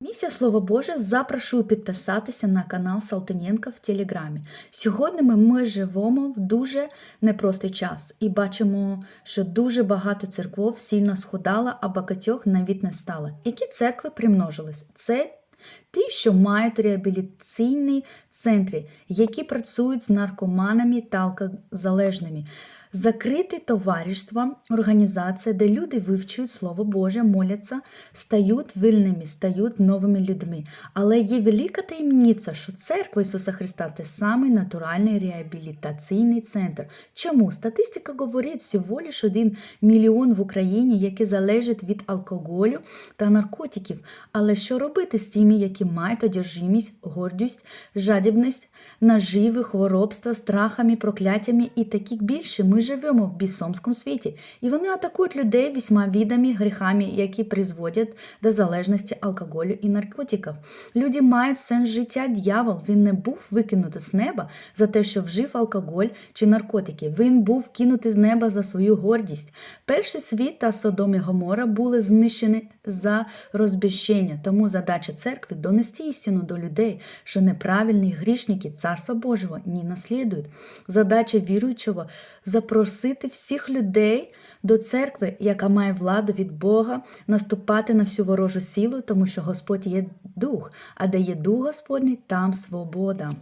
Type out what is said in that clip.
Місія Слово Боже запрошую підписатися на канал Салтаненка в Телеграмі. Сьогодні ми, ми живемо в дуже непростий час і бачимо, що дуже багато церков сильно сходало, а багатьох навіть не стало. Які церкви примножились? Це ті, що мають реабілітаційні центри, які працюють з наркоманами та алкозалежними. Закриті товариства, організація, де люди вивчують Слово Боже, моляться, стають вільними, стають новими людьми. Але є велика таємниця, що церква Ісуса Христа це самий натуральний реабілітаційний центр. Чому? Статистика говорить всього лише один мільйон в Україні, які залежать від алкоголю та наркотиків. Але що робити з тими, які мають одержимість, гордість, жадібність, наживи, хворобства, страхами, прокляттями і таких більше? Ми живемо в бісомському світі, і вони атакують людей вісьма видами гріхами, які призводять до залежності алкоголю і наркотиків. Люди мають сенс життя. Дьявол він не був викинутий з неба за те, що вжив алкоголь чи наркотики. Він був кинутий з неба за свою гордість. Перший світ та Содом і Гомора були знищені за розбіщення. Тому задача церкви донести істину до людей, що неправильні грішники Царства Божого не наслідують. Задача віруючого запросити всіх людей до церкви, яка має владу від Бога, наступати на всю ворожу сілу, тому що Господь є дух, а де є дух Господній, там свобода.